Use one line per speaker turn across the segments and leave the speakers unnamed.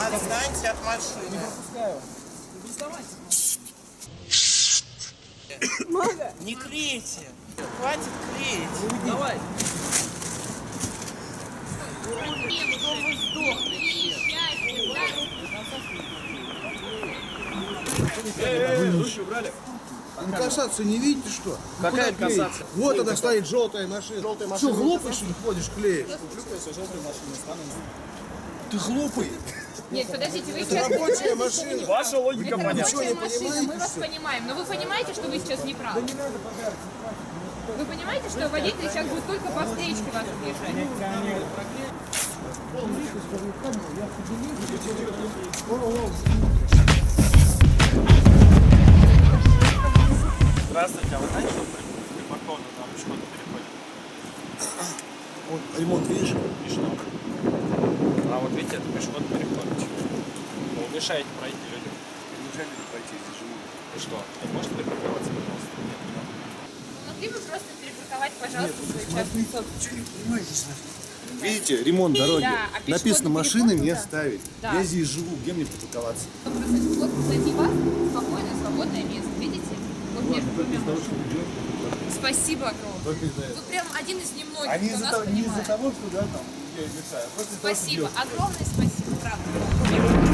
отстаньте от машины. Не клейте. Хватит клеить. Давай.
Инкассацию не видите что?
Какая
Куда клеить?
инкассация?
Вот она стоит желтая машина. Желтая
машина.
Что, глупый что ли ходишь клеишь? Ты глупый.
Нет, подождите, вы
Это
сейчас...
рабочая машина.
Ваша логика
Это
понятна.
рабочая
не
машина, мы
понимаете,
вас
что?
понимаем. Но вы понимаете, что вы сейчас не правы? Вы понимаете, что водитель сейчас будет только по встречке вас объезжать?
Здравствуйте, а вы знаете, что припарковано там пешеходный переход?
Вот ремонт видишь?
И что? А вот видите, это пешеходный переход. Вы мешаете пройти людям.
Неужели пройти здесь живут?
И что? Вы можете припарковаться, пожалуйста?
Могли бы просто перепарковать, пожалуйста, свою частную собственность?
Что не понимаете? Видите, ремонт дороги.
Да, а пешеходный
Написано, машины
переход
не
туда?
ставить.
Да.
Я здесь живу, где мне припарковаться?
Просто вот позади вас спокойное, свободное место, видите? Вот между двумя машинами. Спасибо огромное.
Только из-за этого.
Вы прям один из немногих,
не
кто
из-за
нас
того, не из-за
понимает.
того, что да, там я мешаю, а просто из-за того, что
Спасибо,
делать.
огромное спасибо, правда.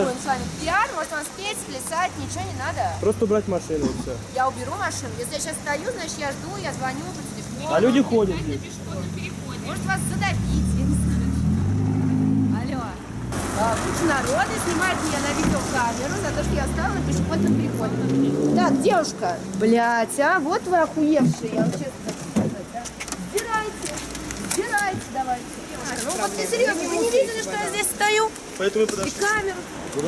Будем с вами? Пиар, может вам спеть, сплясать, ничего не надо.
Просто убрать машину и все.
Я уберу машину. Если я сейчас стою, значит я жду, я звоню по телефону.
А люди ходят здесь.
Может вас задавить, я не знаю. Алло. А, Куча народа снимает меня на видеокамеру за то, что я встала на пешеходном переходе. Так, девушка, блядь, а вот вы охуевшие, я вам честно хочу сказать, а. Сдирайте, давайте. Ну вот ты серьезно, вы не видели, что я здесь стою?
Поэтому
И камеру.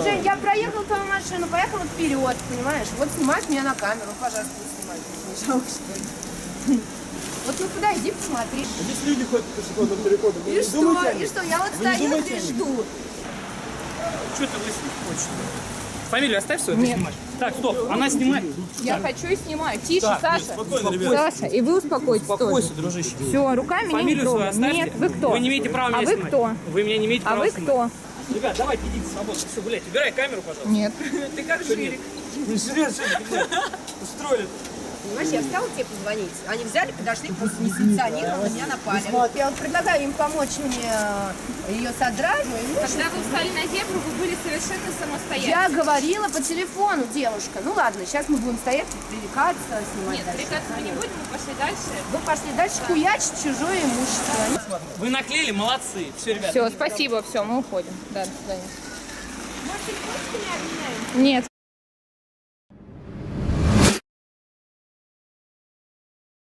Жень, я проехала твою машину, поехала вперед, понимаешь? Вот снимать меня на камеру, пожалуйста, не снимайте. Не жалко, что ли? Вот ну подойди, посмотри.
Здесь люди ходят по пешеходному переходу.
И что? И что? Я вот стою
них.
жду.
Что ты выяснить хочешь? Фамилию оставь свою,
Нет.
ты снимаешь. Так, стоп, она снимает.
Я хочу и снимаю. Тише,
Так,
Саша.
спокойно, ребят.
Саша, и вы успокойтесь
Успокойся,
тоже.
дружище.
Все, руками не
Фамилию свою
трогай.
оставьте.
Нет, вы кто?
Вы не имеете права
А
меня
вы
снимать.
кто?
Вы меня не имеете
А
права
вы
снимать.
кто?
Ребят, давайте идите свободно. Все, гулять. Убирай камеру, пожалуйста.
Нет.
Ты как Жирик? Не серьезно, что ты устроили.
Понимаешь, я встала тебе позвонить. Они взяли, подошли, просто несанкционированно на меня напали. Я вот предлагаю им помочь мне э, ее содрать.
Когда вы встали на зебру, вы были совершенно самостоятельны.
Я говорила по телефону, девушка. Ну ладно, сейчас мы будем стоять, пререкаться, снимать
Нет,
дальше.
прикаться мы не будем, мы пошли дальше.
Вы пошли дальше хуячить чужое имущество.
Вы наклеили, молодцы. Все, ребят.
Все, спасибо, все, мы уходим. Да, до свидания.
Может, телефончиками обменяем?
Нет.